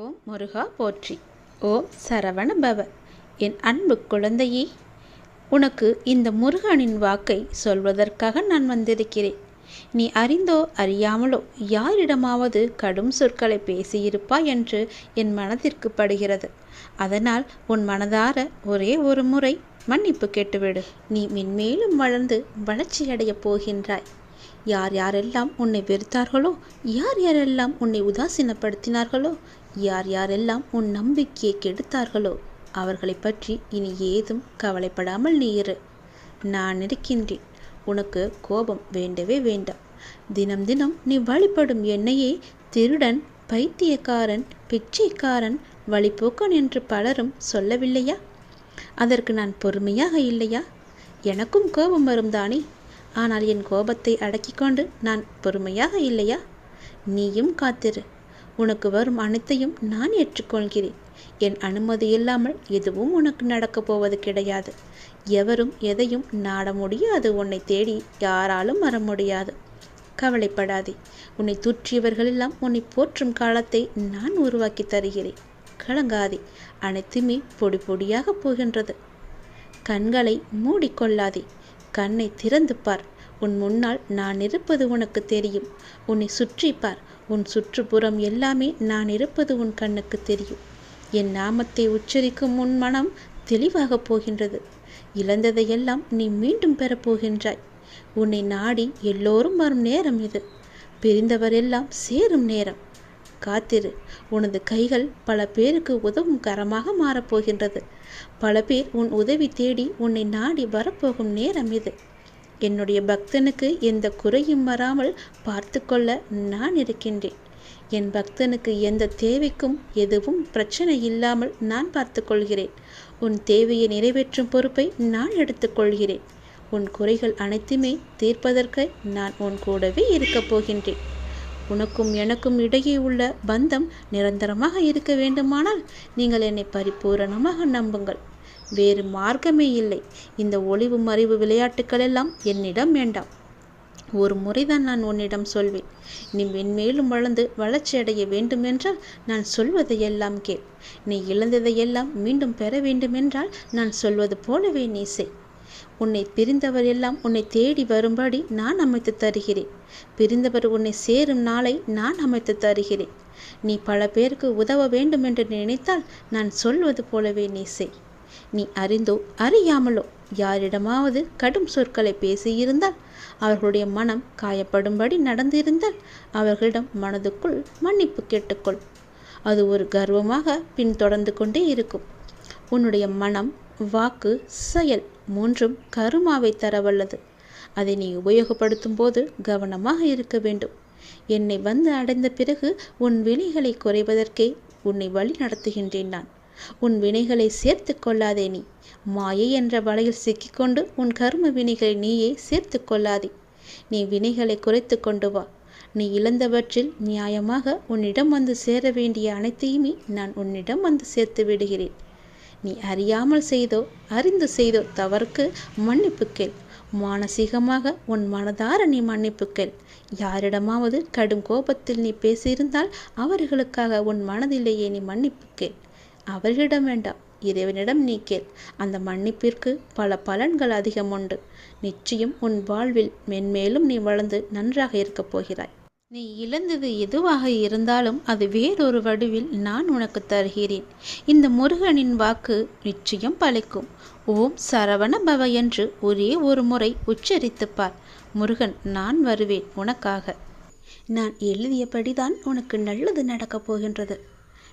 ஓம் முருகா போற்றி. ஓம் சரவண பவ என் அன்பு குழந்தையே உனக்கு இந்த முருகனின் வாக்கை சொல்வதற்காக நான் வந்திருக்கிறேன். நீ அறிந்தோ அறியாமலோ யாரிடமாவது கடும் சொற்களை பேசியிருப்பாய் என்று என் மனதிற்கு படுகிறது. அதனால் உன் மனதார ஒரே ஒரு முறை மன்னிப்பு கேட்டுவிடு. நீ மென்மேலும் வளர்ந்து வளர்ச்சியடையப் போகின்றாய். யார் யாரெல்லாம் உன்னை வெறுத்தார்களோ யார் யாரெல்லாம் உன்னை உதாசீனப்படுத்தினார்களோ யார் யாரெல்லாம் உன் நம்பிக்கையை கெடுத்தார்களோ அவர்களை பற்றி இனி ஏதும் கவலைப்படாமல் நீ இரு நான் இருக்கின்றேன். உனக்கு கோபம் வேண்டவே வேண்டாம். தினம் தினம் நீ வழிபடும் என்னையே திருடன் பைத்தியக்காரன் பிச்சைக்காரன் வழிபோக்கன் என்று பலரும் சொல்லவில்லையா? அதற்கு நான் பொறுமையாக இல்லையா? எனக்கும் கோபம் வரும் தானே. ஆனால் என் கோபத்தை அடக்கிக்கொண்டு நான் பொறுமையாக இல்லையா? நீயும் காத்திரு. உனக்கு வரும் அனைத்தையும் நான் ஏற்றுக்கொள்கிறேன். என் அனுமதி இல்லாமல் எதுவும் உனக்கு நடக்கப் போவது கிடையாது. எவரும் எதையும் நாட முடியாது. உன்னை தேடி யாராலும் வர முடியாது. கவலைப்படாதே. உன்னை தூற்றியவர்களெல்லாம் உன்னை போற்றும் காலத்தை நான் உருவாக்கி தருகிறேன். கலங்காதே. அனைத்துமே பொடி பொடியாக போகின்றது. கண்களை மூடிக்கொள்ளாதே. கண்ணை திறந்து பார். உன் முன்னால் நான் இருப்பது உனக்கு தெரியும். உன்னை சுற்றி பார். உன் சுற்றுப்புறம் எல்லாமே நான் இருப்பது உன் கண்ணுக்கு தெரியும். என் நாமத்தை உச்சரிக்கும் உன் மனம் தெளிவாக போகின்றது. இழந்ததையெல்லாம் நீ மீண்டும் பெறப்போகின்றாய் உன்னை நாடி எல்லோரும் வரும் நேரம் இது. பிரிந்தவரெல்லாம் சேரும் நேரம். காத்திரு. உனது கைகள் பல பேருக்கு உதவும் கரமாக மாறப்போகின்றது பல பேர் உன் உதவி தேடி உன்னை நாடி வரப்போகும் நேரம் இது. என்னுடைய பக்தனுக்கு எந்த குறையும் வராமல் பார்த்து கொள்ள நான் இருக்கின்றேன். என் பக்தனுக்கு எந்த தேவைக்கும் எதுவும் பிரச்சனை இல்லாமல் நான் பார்த்துக்கொள்கிறேன். உன் தேவையை நிறைவேற்றும் பொறுப்பை நான் எடுத்துக்கொள்கிறேன். உன் குறைகள் அனைத்துமே தீர்ப்பதற்கு நான் உன் கூடவே இருக்கப் போகின்றேன். உனக்கும் எனக்கும் இடையே உள்ள பந்தம் நிரந்தரமாக இருக்க வேண்டுமானால் நீங்கள் என்னை பரிபூரணமாக நம்புங்கள். வேறு மார்க்கமே இல்லை. இந்த ஒளிவு மறைவு விளையாட்டுக்கள் எல்லாம் என்னிடம் வேண்டாம். ஒரு முறைதான் நான் உன்னிடம் சொல்வேன். நீ மென்மேலும் வளர்ந்து வளர்ச்சி அடைய வேண்டுமென்றால் நான் சொல்வதையெல்லாம் கேள். நீ இழந்ததையெல்லாம் மீண்டும் பெற வேண்டுமென்றால் நான் சொல்வது போலவே நீ செய். உன்னை பிரிந்தவர் எல்லாம் உன்னை தேடி வரும்படி நான் அமைத்து தருகிறேன். பிரிந்தவர் உன்னை சேரும் நாளை நான் அமைத்து தருகிறேன். நீ பல பேருக்கு உதவ வேண்டும் என்று நினைத்தால் நான் சொல்வது போலவே நீ செய். நீ அறிந்தோ அறியாமலோ யாரிடமாவது கடும் சொற்களை பேசியிருந்தால் அவர்களுடைய மனம் காயப்படும்படி நடந்திருந்தால் அவர்களிடம் மனதுக்குள் மன்னிப்பு கேட்டுக்கொள். அது ஒரு கர்வமாக பின்தொடர்ந்து கொண்டே இருக்கும். உன்னுடைய மனம் வாக்கு செயல் மூன்றும் கருமாவை தரவல்லது. அதை நீ உபயோகப்படுத்தும் போது கவனமாக இருக்க வேண்டும். என்னை வந்து அடைந்த பிறகு உன் விழிகளை குறைவதற்கே உன்னை வழி நடத்துகின்றேன் நான். உன் வினைகளை சேர்த்து கொள்ளாதே நீ. மாயை என்ற வலையில் சிக்கிக்கொண்டு உன் கர்ம வினைகளை நீயே சேர்த்து கொள்ளாதே. நீ வினைகளை குறைத்து கொண்டு வா. நீ இழந்தவற்றில் நியாயமாக உன்னிடம் வந்து சேர வேண்டிய அனைத்தையுமே நான் உன்னிடம் வந்து சேர்த்து விடுகிறேன். நீ அறியாமல் செய்தோ அறிந்து செய்தோ தவறுக்கு மன்னிப்பு கேள். மானசீகமாக உன் மனதார நீ மன்னிப்பு கேள். யாரிடமாவது கடும் கோபத்தில் நீ பேசியிருந்தால் அவர்களுக்காக உன் மனதிலேயே நீ மன்னிப்பு கேள். அவர்களிடம் வேண்டாம். இறைவனிடம் நீ கேள். அந்த மன்னிப்பிற்கு பல பலன்கள் அதிகம் உண்டு. நிச்சயம் உன் வாழ்வில் மென்மேலும் நீ வளர்ந்து நன்றாக இருக்கப் போகிறாய். நீ இழந்தது எதுவாக இருந்தாலும் அது வேறொரு வடிவில் நான் உனக்கு தருகிறேன். இந்த முருகனின் வாக்கு நிச்சயம் பழிக்கும் ஓம் சரவண பவ என்று ஒரே ஒரு முறை உச்சரித்துப்பார் முருகன் நான் வருவேன் உனக்காக. நான் எழுதியபடிதான் உனக்கு நல்லது நடக்கப் போகின்றது.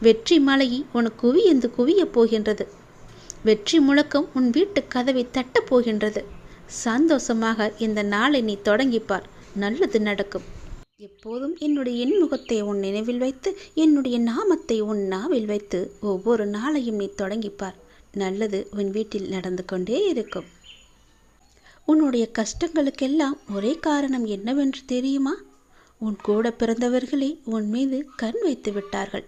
வெற்றி மலையை உனக்கு குவியந்து குவியப் போகின்றது. வெற்றி முழக்கம் உன் வீட்டு கதவை தட்டப் போகின்றது. சந்தோஷமாக இந்த நாளை நீ தொடங்கிப்பார். நல்லது நடக்கும். எப்போதும் என்னுடைய இன்முகத்தை உன் நினைவில் வைத்து என்னுடைய நாமத்தை உன் நாவில் வைத்து ஒவ்வொரு நாளையும் நீ தொடங்கிப்பார். நல்லது உன் வீட்டில் நடந்து கொண்டே இருக்கும். உன்னுடைய கஷ்டங்களுக்கெல்லாம் ஒரே காரணம் என்னவென்று தெரியுமா? உன் கூட பிறந்தவர்களே உன் மீது கண் வைத்து விட்டார்கள்.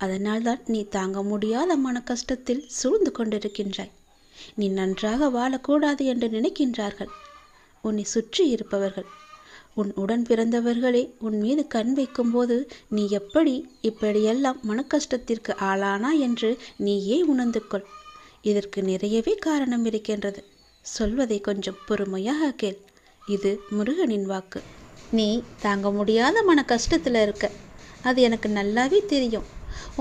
அதனால்தான் நீ தாங்க முடியாத மன கஷ்டத்தில் சூழ்ந்து கொண்டிருக்கின்றாய். நீ நன்றாக வாழக்கூடாது என்று நினைக்கின்றார்கள். உன்னை சுற்றி இருப்பவர்கள். உன் உடன் பிறந்தவர்களே உன் மீது கண் வைக்கும்போது நீ எப்படி இப்படியெல்லாம் மனக்கஷ்டத்திற்கு ஆளானா என்று நீயே உணர்ந்து கொள் இதற்கு நிறையவே காரணம் இருக்கின்றது. சொல்வதை கொஞ்சம் பொறுமையாக கேள். இது முருகனின் வாக்கு. நீ தாங்க முடியாத மன கஷ்டத்தில் இருக்க. அது எனக்கு நல்லாவே தெரியும்.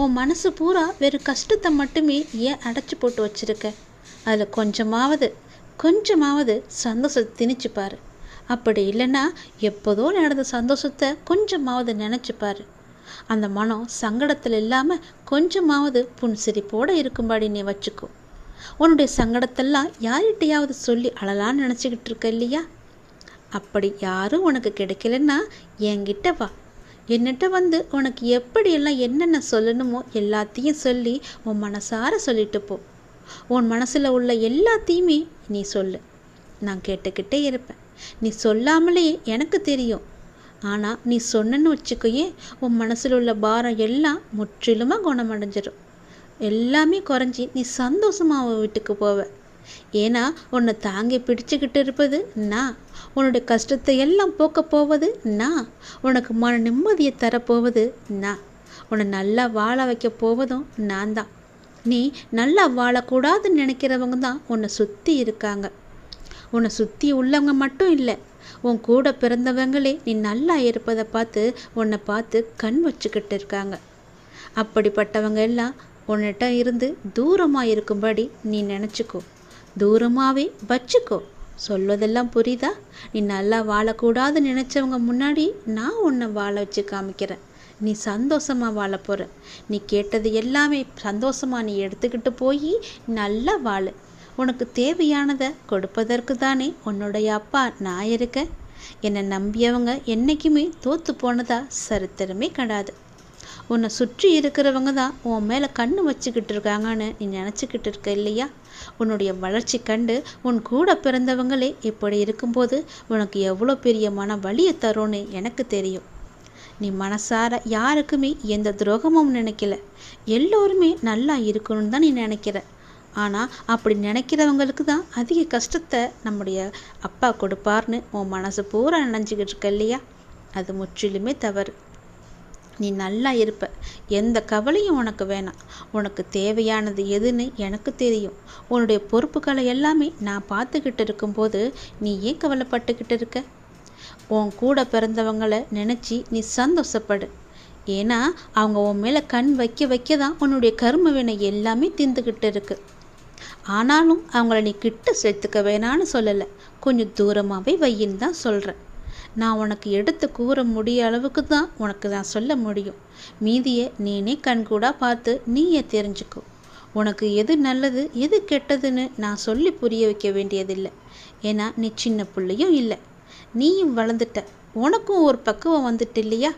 உன் மனசு பூரா வெறும் கஷ்டத்தை மட்டுமே ஏன் அடைச்சி போட்டு வச்சிருக்க? அதில் கொஞ்சமாவது கொஞ்சமாவது சந்தோஷத்தை திணிச்சுப்பார் அப்படி இல்லைன்னா எப்போதோ நடந்த சந்தோஷத்தை கொஞ்சமாவது நினச்சி பாரு. அந்த மனம் சங்கடத்தில் இல்லாமல் கொஞ்சமாவது புன்சிரிப்போடு இருக்கும்படி நீ வச்சுக்கோ. உன்னுடைய சங்கடத்தெல்லாம் யார்கிட்டையாவது சொல்லி அழலான்னு நினச்சிக்கிட்டு இருக்க இல்லையா? அப்படி யாரும் உனக்கு கிடைக்கலன்னா என்கிட்ட வா. என்னிட்ட வந்து உனக்கு எப்படியெல்லாம் என்னென்ன சொல்லணுமோ எல்லாத்தையும் சொல்லி உன் மனசார சொல்லிட்டு போ. உன் மனசில் உள்ள எல்லாத்தையுமே நீ சொல்லு. நான் கேட்டுக்கிட்டே இருப்பேன். நீ சொல்லாமலே எனக்கு தெரியும். ஆனால் நீ சொன்னன்னு வச்சுக்கோயே உன் மனசில் உள்ள பாரம் எல்லாம் முற்றிலுமாக குணமடைஞ்சிடும் எல்லாமே குறைஞ்சி நீ சந்தோஷமாக உன் வீட்டுக்கு போவேன் ஏன்னா உன்னை தாங்கி பிடிச்சுக்கிட்டு இருப்பது நான். உன்னுடைய கஷ்டத்தை எல்லாம் போக்க போவது நான். உனக்கு மன நிம்மதியை தரப்போவது நான். உன்னை நல்லா வாழ வைக்க போவதும் நான் தான். நீ நல்லா வாழக்கூடாதுன்னு நினைக்கிறவங்க தான் உன்னை சுற்றி இருக்காங்க. உன்னை சுற்றி உள்ளவங்க மட்டும் இல்லை உன் கூட பிறந்தவங்களே நீ நல்லா இருப்பதை பார்த்து உன்னை பார்த்து கண் வச்சுக்கிட்டு இருக்காங்க. அப்படிப்பட்டவங்க எல்லாம் உன்னிட்ட இருந்து தூரமாக இருக்கும்படி நீ நினச்சிக்கோ. தூரமாகவே வச்சுக்கோ. சொல்வதெல்லாம் புரியுதா? நீ நல்லா வாழக்கூடாதுன்னு நினச்சவங்க முன்னாடி நான் உன்னை வாழ வச்சு காமிக்கிறேன். நீ சந்தோஷமாக வாழ போகிற நீ கேட்டது எல்லாமே சந்தோஷமாக நீ எடுத்துக்கிட்டு போய் நல்லா வாழ. உனக்கு தேவையானதை கொடுப்பதற்கு தானே உன்னுடைய அப்பா நான் இருக்கேன். என்னை நம்பியவங்க என்றைக்குமே தோற்று போனதா சரித்திரமே கிடையாது உன்னை சுற்றி இருக்கிறவங்க தான் உன் மேலே கண்ணு வச்சுக்கிட்டு இருக்காங்கன்னு நீ நினச்சிக்கிட்டு இருக்க இல்லையா? உன்னுடைய வளர்ச்சி கண்டு உன் கூட பிறந்தவங்களே இப்படி இருக்கும்போது உனக்கு எவ்வளோ பெரிய மன வலியை தரும்னு எனக்கு தெரியும். நீ மனசார யாருக்குமே எந்த துரோகமும் நினைக்கல. எல்லோருமே நல்லா இருக்கணும்னு தான் நீ நினைக்கிற. ஆனால் அப்படி நினைக்கிறவங்களுக்கு தான் அதிக கஷ்டத்தை நம்முடைய அப்பா கொடுப்பார்னு உன் மனசு பூரா நினைஞ்சிக்கிட்டு இருக்க இல்லையா? அது முற்றிலுமே தவறு. நீ நல்லா இருப்ப. எந்த கவலையும் உனக்கு வேணாம். உனக்கு தேவையானது எதுன்னு எனக்கு தெரியும். உன்னுடைய பொறுப்புகளை எல்லாமே நான் பார்த்துக்கிட்டு இருக்கும்போது நீ ஏன் கவலைப்பட்டுக்கிட்டு இருக்க? உன் கூட பிறந்தவங்களை நினச்சி நீ சந்தோஷப்படு. ஏன்னா அவங்க உன் மேலே கண் வைக்க வைக்க தான் உன்னுடைய கரும வினை எல்லாமே திந்துக்கிட்டு இருக்கு. ஆனாலும் அவங்கள நீ கிட்ட சேர்த்துக்க வேணான்னு சொல்லலை. கொஞ்சம் தூரமாகவே வையின்னு தான் சொல்கிறேன் நான் உனக்கு எடுத்து கூற முடிய அளவுக்கு தான் உனக்கு நான் சொல்ல முடியும். மீதியை நீனே கண்கூடாக பார்த்து நீயே தெரிஞ்சுக்கோ. உனக்கு எது நல்லது எது கெட்டதுன்னு நான் சொல்லி புரிய வைக்க வேண்டியதில்லை. ஏன்னா நீ சின்ன பிள்ளையும் இல்லை. நீயும் வளர்ந்துட்ட. உனக்கும் ஒரு பக்குவம் வந்துட்டு இல்லையா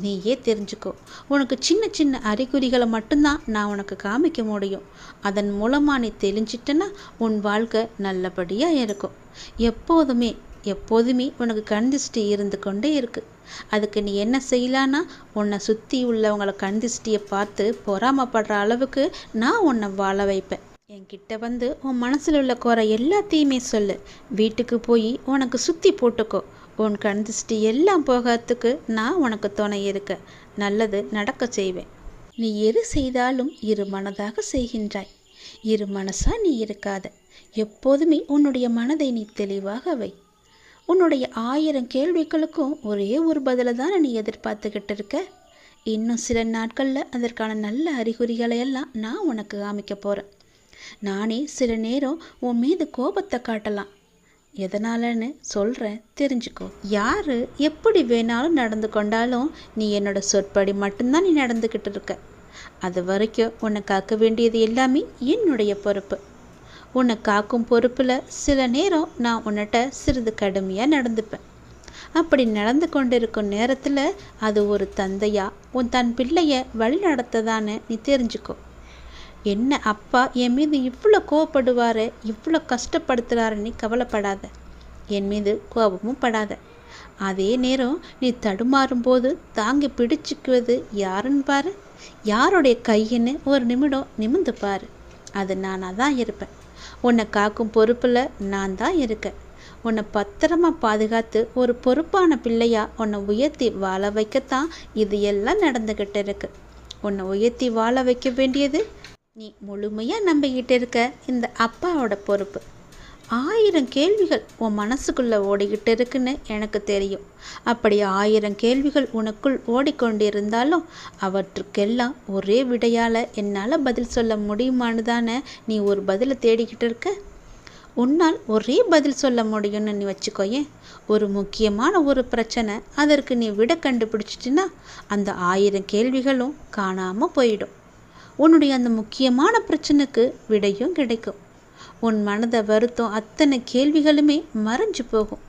நீயே தெரிஞ்சுக்கோ. உனக்கு சின்ன சின்ன அறிகுறிகளை மட்டும்தான் நான் உனக்கு காமிக்க முடியும். அதன் மூலமாக நீ தெளிஞ்சிட்டனா உன் வாழ்க்கை நல்லபடியாக இருக்கும். எப்போதுமே எப்போதுமே உனக்கு கண்திஷ்டி இருந்து கொண்டே இருக்கு. அதுக்கு நீ என்ன செய்யலான்னா உன்னை சுற்றி உள்ளவங்களை கண்திஷ்டியை பார்த்து பொறாமப்படுற அளவுக்கு நான் உன்னை வாழ வைப்பேன். என்கிட்ட வந்து உன் மனசில் உள்ள குறை எல்லாத்தையுமே சொல்லு. வீட்டுக்கு போய் உனக்கு சுற்றி போட்டுக்கோ. உன் கண் திருஷ்டி எல்லாம் போகிறதுக்கு நான் உனக்கு துணை இருக்க. நல்லது நடக்க செய்வேன். நீ எது செய்தாலும் இரு மனதாக செய்கின்றாய். இரு மனசா நீ இருக்காத. எப்போதுமே உன்னுடைய மனதை நீ தெளிவாக வை. உன்னுடைய ஆயிரம் கேள்விகளுக்கும் ஒரே ஒரு பதிலை தானே நீ எதிர்பார்த்துக்கிட்டு இருக்க இன்னும் சில நாட்களில் அதற்கான நல்ல அறிகுறிகளை எல்லாம் நான் உனக்கு காமிக்க போகிறேன் நானே சில நேரம் உன் மீது கோபத்தை காட்டலாம். எதனாலன்னு சொல்கிறேன் தெரிஞ்சுக்கோ. யார் எப்படி வேணாலும் நடந்து கொண்டாலும் நீ என்னோட சொற்படி மட்டும்தான் நீ நடந்துக்கிட்டு இருக்க அது வரைக்கும் உன்னை காக்க வேண்டியது எல்லாமே என்னுடைய பொறுப்பு. உன்னை காக்கும் பொறுப்பில் சில நேரம் நான் உன்னிட்ட சிறிது கடுமையாக நடந்துப்பேன். அப்படி நடந்து கொண்டிருக்கும் நேரத்தில் அது ஒரு தந்தையா உன் தன் பிள்ளையை வழி நடத்ததான்னு நீ தெரிஞ்சுக்கோ. என்ன அப்பா என் மீது இவ்வளோ கோவப்படுவார் இவ்வளோ கஷ்டப்படுத்துகிறாருன்னு கவலைப்படாத. என் மீது கோபமும் படாத. அதே நேரம் நீ தடுமாறும் போது தாங்கி பிடிச்சிக்குவது யாருன்னு பாரு. யாருடைய கையின்னு ஒரு நிமிடம் நிமிந்து பாரு. அது நானாக தான் இருப்பேன். உன்னை காக்கும் பொறுப்பில் நான் தான் இருக்கேன். உன்னை பத்திரமா பாதுகாத்து ஒரு பொறுப்பான பிள்ளையா உன்னை உயர்த்தி வாழ வைக்கத்தான் இது எல்லாம் நடந்துக்கிட்டு இருக்கு. உன்னை உயர்த்தி வாழ வைக்க வேண்டியது நீ முழுமையாக நம்பிக்கிட்டு இருக்க இந்த அப்பாவோட பொறுப்பு. ஆயிரம் கேள்விகள் உன் மனசுக்குள்ளே ஓடிக்கிட்டு இருக்குன்னு எனக்கு தெரியும். அப்படி ஆயிரம் கேள்விகள் உனக்குள் ஓடிக்கொண்டிருந்தாலும் அவற்றுக்கெல்லாம் ஒரே விடையால் என்னால் பதில் சொல்ல முடியுமான்னு தானே நீ ஒரு பதிலை தேடிக்கிட்டு இருக்க? உன்னால் ஒரே பதில் சொல்ல முடியும்னு நீ வச்சுக்கோயேன். ஒரு முக்கியமான ஒரு பிரச்சனை அதற்கு நீ விட கண்டுபிடிச்சிட்டினா அந்த ஆயிரம் கேள்விகளும் காணாமல் போயிடும். உன்னுடைய அந்த முக்கியமான பிரச்சனைக்கு விடையும் கிடைக்கும். உன் மனதை வருத்தம் அத்தனை கேள்விகளுமே மறைஞ்சு போகும்.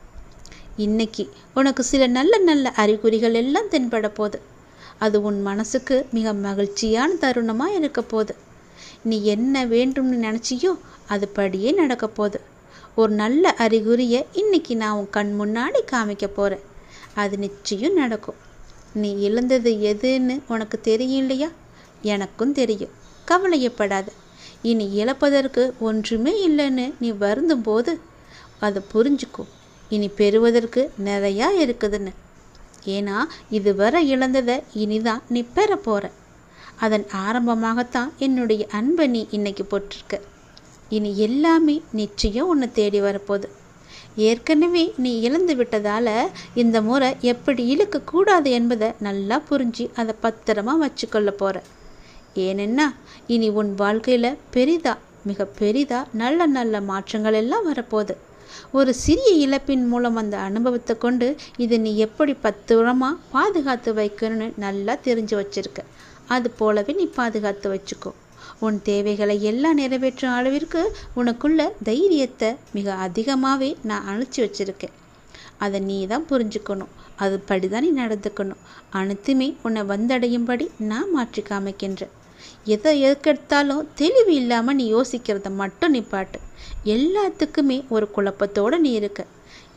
இன்னைக்கு உனக்கு சில நல்ல நல்ல அறிகுறிகள் எல்லாம் தென்பட போகுது அது உன் மனசுக்கு மிக மகிழ்ச்சியான தருணமாக இருக்க போகுது நீ என்ன வேண்டும்னு நினச்சியோ அது படியே நடக்க போகுது ஒரு நல்ல அறிகுறியை இன்னைக்கு நான் உன் கண் முன்னாடி காமிக்க போகிறேன் அது நிச்சயம் நடக்கும். நீ இழந்தது எதுன்னு உனக்கு தெரியும் இல்லையா? எனக்கும் தெரியும். கவலையப்படாத. இனி இழப்பதற்கு ஒன்றுமே இல்லைன்னு நீ வருந்தும் போது அதை புரிஞ்சுக்கோ. இனி பெறுவதற்கு நிறையா இருக்குதுன்னு. ஏன்னா இதுவரை இழந்ததை இனிதான் நீ பெற. போகிற அதன் ஆரம்பமாகத்தான் என்னுடைய அன்பை நீ இன்னைக்கு போட்டிருக்க. இனி எல்லாமே நிச்சயம் உன்னை தேடி வரப்போகுது. ஏற்கனவே நீ இழந்து விட்டதால் இந்த முறை எப்படி இழுக்கக்கூடாது என்பதை நல்லா புரிஞ்சு அதை பத்திரமா வச்சுக்கொள்ள போகிற ஏனென்னா இனி உன் வாழ்க்கையில் பெரிதா மிக பெரிதா நல்ல நல்ல மாற்றங்கள் எல்லாம் வரப்போகுது. ஒரு சிறிய இழப்பின் மூலம் அந்த அனுபவத்தை கொண்டு இதை நீ எப்படி பத்திரமாக பாதுகாத்து வைக்கணும்னு நல்லா தெரிஞ்சு வச்சிருக்க. அது போலவே நீ பாதுகாத்து வச்சுக்கோ. உன் தேவைகளை எல்லாம் நிறைவேற்றும் அளவிற்கு உனக்குள்ள தைரியத்தை மிக அதிகமாகவே நான் அணைச்சி வச்சுருக்கேன். அதை நீ தான் புரிஞ்சுக்கணும். அது படிதான் நீ நடந்துக்கணும். அனைத்துமே உன்னை வந்தடையும்படி நான் மாற்றி காமிக்கின்றேன். எதை எதுக்கெடுத்தாலும் தெளிவு இல்லாமல் நீ யோசிக்கிறத மட்டும் நிப்பாட்டு எல்லாத்துக்குமே ஒரு குழப்பத்தோடு நீ இருக்க.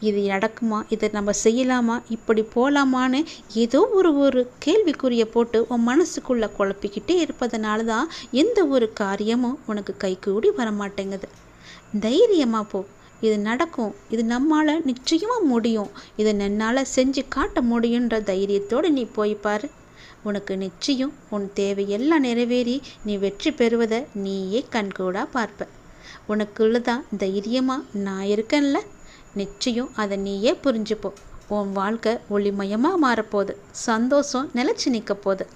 இது நடக்குமா? இதை நம்ம செய்யலாமா? இப்படி போகலாமான்னு ஏதோ ஒரு ஒரு கேள்விக்குறியை போட்டு உன் மனசுக்குள்ளே குழப்பிக்கிட்டே இருப்பதனால தான் எந்த ஒரு காரியமும் உனக்கு கைகூடி வரமாட்டேங்குது. தைரியமாக போ. இது நடக்கும். இது நம்மால் நிச்சயமாக முடியும். இதை நன்னால் செஞ்சு காட்ட முடியுன்ற தைரியத்தோடு நீ போய் பாரு. உனக்கு நிச்சயம் உன் தேவையெல்லாம் நிறைவேறி நீ வெற்றி பெறுவதை நீயே கண்கூடாக பார்ப்ப. உனக்குள்ளதான் தைரியமாக நான் இருக்கேன்ல? நிச்சயம் அதை நீயே புரிஞ்சுப்போ. உன் வாழ்க்கை ஒளிமயமாக மாறப்போகுது. சந்தோஷம் நிலச்சி நிற்க போகுது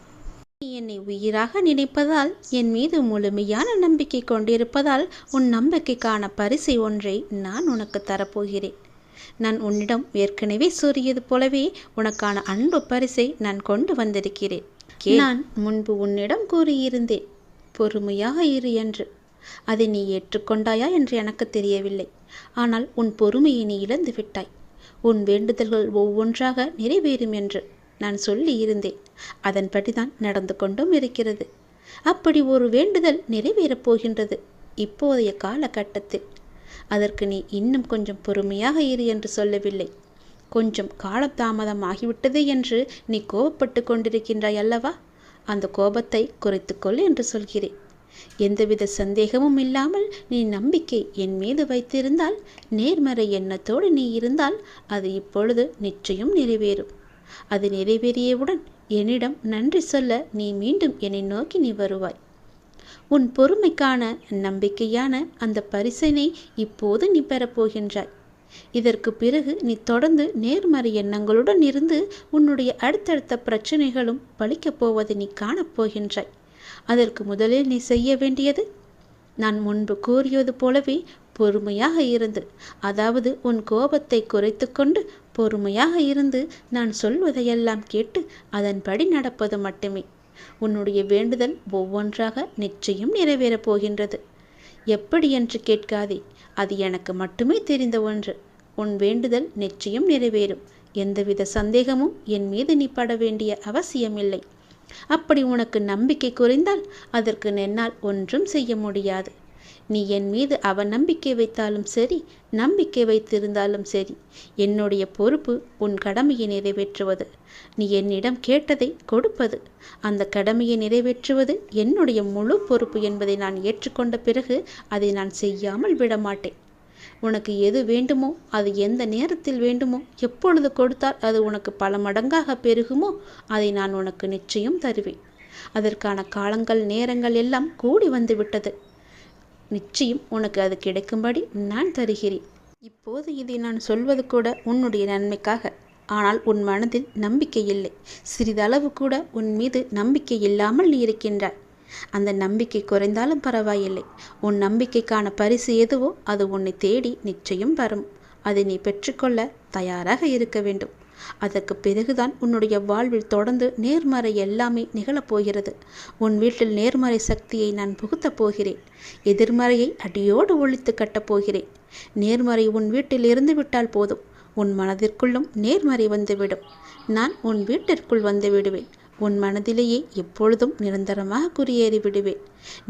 நீ என்னை உயிராக நினைப்பதால் என் மீது முழுமையான நம்பிக்கை கொண்டிருப்பதால் உன் நம்பிக்கைக்கான பரிசை ஒன்றை நான் உனக்கு தரப்போகிறேன். நான் உன்னிடம் ஏற்கனவே சூரியது போலவே உனக்கான அன்பு பரிசை நான் கொண்டு வந்திருக்கிறேன். நான் முன்பு உன்னிடம் கூறியிருந்தேன். பொறுமையாக இரு என்று. அதை நீ ஏற்றுக்கொண்டாயா என்று எனக்கு தெரியவில்லை. ஆனால் உன் பொறுமையை நீ இழந்து விட்டாய். உன் வேண்டுதல்கள் ஒவ்வொன்றாக நிறைவேறும் என்று நான் சொல்லி இருந்தேன் அதன்படிதான் நடந்து கொண்டும் இருக்கிறது. அப்படி ஒரு வேண்டுதல் நிறைவேறப் போகின்றது. இப்போதைய காலகட்டத்தில் அதற்கு நீ இன்னும் கொஞ்சம் பொறுமையாக இரு என்று சொல்லவில்லை. கொஞ்சம் காலதாமதம் ஆகிவிட்டது என்று நீ கோபப்பட்டு கொண்டிருக்கின்றாய் அல்லவா? அந்த கோபத்தை குறைத்துக்கொள் என்று சொல்கிறேன். எந்தவித சந்தேகமும் இல்லாமல் நீ நம்பிக்கை என் மீது வைத்திருந்தால் நேர்மறை எண்ணத்தோடு நீ இருந்தால் அது இப்பொழுது நிச்சயம் நிறைவேறும். அது நிறைவேறியவுடன் என்னிடம் நன்றி சொல்ல நீ மீண்டும் என்னை நோக்கி நீ வருவாய். உன் பொறுமைக்கான நம்பிக்கையான அந்த பரிசனை இப்போது நீ பெறப்போகின்றாய் இதற்கு பிறகு நீ தொடர்ந்து நேர்மறை எண்ணங்களுடன் இருந்து உன்னுடைய அடுத்தடுத்த பிரச்சனைகளும் பழிக்கப் போவதை நீ காணப்போகின்றாய் அதற்கு முதலில் நீ செய்ய வேண்டியது நான் முன்பு கூறியது போலவே பொறுமையாக இருந்து அதாவது உன் கோபத்தை குறைத்து கொண்டு பொறுமையாக இருந்து நான் சொல்வதையெல்லாம் கேட்டு அதன்படி நடப்பது மட்டுமே. உன்னுடைய வேண்டுதல் ஒவ்வொன்றாக நிச்சயம் நிறைவேறப் போகின்றது. எப்படி என்று கேட்காதே அது எனக்கு மட்டுமே தெரிந்த ஒன்று. உன் வேண்டுதல் நிச்சயம் நிறைவேறும். எந்தவித சந்தேகமும் என் மீது நீ பட வேண்டிய அவசியமில்லை. அப்படி உனக்கு நம்பிக்கை குறைந்தால் அதற்கு என்னால் ஒன்றும் செய்ய முடியாது. நீ என் மீது அவநம்பிக்கை வைத்தாலும் சரி நம்பிக்கை வைத்திருந்தாலும் சரி என்னுடைய பொறுப்பு உன் கடமையை நிறைவேற்றுவது. நீ என்னிடம் கேட்டதை கொடுப்பது. அந்த கடமையை நிறைவேற்றுவது என்னுடைய முழு பொறுப்பு என்பதை நான் ஏற்றுக்கொண்ட பிறகு அதை நான் செய்யாமல் விடமாட்டேன். உனக்கு எது வேண்டுமோ அது எந்த நேரத்தில் வேண்டுமோ எப்பொழுது கொடுத்தால் அது உனக்கு பல மடங்காக பெருகுமோ அதை நான் உனக்கு நிச்சயம் தருவேன். அதற்கான காலங்கள் நேரங்கள் எல்லாம் கூடி வந்துவிட்டது. நிச்சயம் உனக்கு அது கிடைக்கும்படி நான் தருகிறேன். இப்போது இதை நான் சொல்வது கூட உன்னுடைய நன்மைக்காக. ஆனால் உன் மனதில் நம்பிக்கை இல்லை. சிறிதளவு கூட உன் மீது நம்பிக்கை இல்லாமல் நீ இருக்கின்றாய். அந்த நம்பிக்கை குறைந்தாலும் பரவாயில்லை. உன் நம்பிக்கைக்கான பரிசு எதுவோ அது உன்னை தேடி நிச்சயம் வரும். அதை நீ பெற்றுக்கொள்ள தயாராக இருக்க வேண்டும். அதற்கு பிறகுதான் உன்னுடைய வாழ்வில் தொடர்ந்து நேர்மறை எல்லாமே நிகழப்போகிறது. உன் வீட்டில் நேர்மறை சக்தியை நான் புகுத்தப் போகிறேன். எதிர்மறையை அடியோடு ஒழித்து கட்டப் போகிறேன். நேர்மறை உன் வீட்டில் இருந்து விட்டால் போதும். உன் மனதிற்குள்ளும் நேர்மறை வந்துவிடும். நான் உன் வீட்டிற்குள் வந்து விடுவேன். உன் மனதிலேயே எப்பொழுதும் நிரந்தரமாக குறியேறி விடுவேன்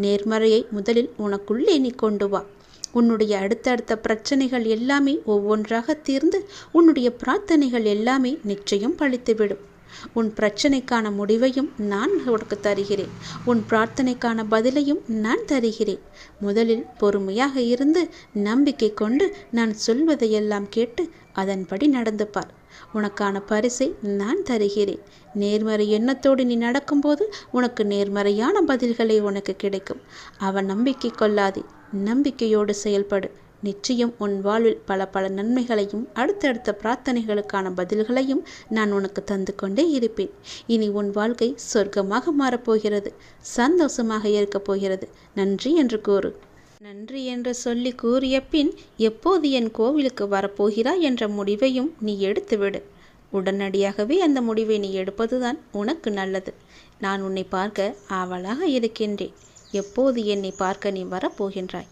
நேர்மறையை முதலில் உனக்குள்ளே நீ கொண்டு வா. உன்னுடைய அடுத்தடுத்த பிரச்சனைகள் எல்லாமே ஒவ்வொன்றாக தீர்ந்து உன்னுடைய பிரார்த்தனைகள் எல்லாமே நிச்சயம் பழித்துவிடும். உன் பிரச்சனைக்கான முடிவையும் நான் உனக்கு தருகிறேன். உன் பிரார்த்தனைக்கான பதிலையும் நான் தருகிறேன். முதலில் பொறுமையாக இருந்து நம்பிக்கை கொண்டு நான் சொல்வதையெல்லாம் கேட்டு அதன்படி நடந்து பார். உனக்கான பரிசை நான் தருகிறேன். நேர்மறை எண்ணத்தோடு நீ நடக்கும்போது உனக்கு நேர்மறையான பதில்களை உனக்கு கிடைக்கும். அவன் நம்பிக்கை கொள்ளாதே. நம்பிக்கையோடு செயல்படு. நிச்சயம் உன் வாழ்வில் பல பல நன்மைகளையும் அடுத்தடுத்த பிரார்த்தனைகளுக்கான பதில்களையும் நான் உனக்கு தந்து கொண்டே இருப்பேன். இனி உன் வாழ்க்கை சொர்க்கமாக மாறப்போகிறது சந்தோஷமாக இருக்கப் போகிறது. நன்றி என்று கூறு. நன்றி என்று சொல்லி கூறிய பின் எப்போது என் கோவிலுக்கு வரப்போகிறாய் என்ற முடிவையும் நீ எடுத்துவிடு. உடனடியாகவே அந்த முடிவை நீ எடுப்பதுதான் உனக்கு நல்லது. நான் உன்னை பார்க்க ஆவலாக இருக்கின்றேன். எப்போது என்னை பார்க்க நீ வரப்போகின்றாய்?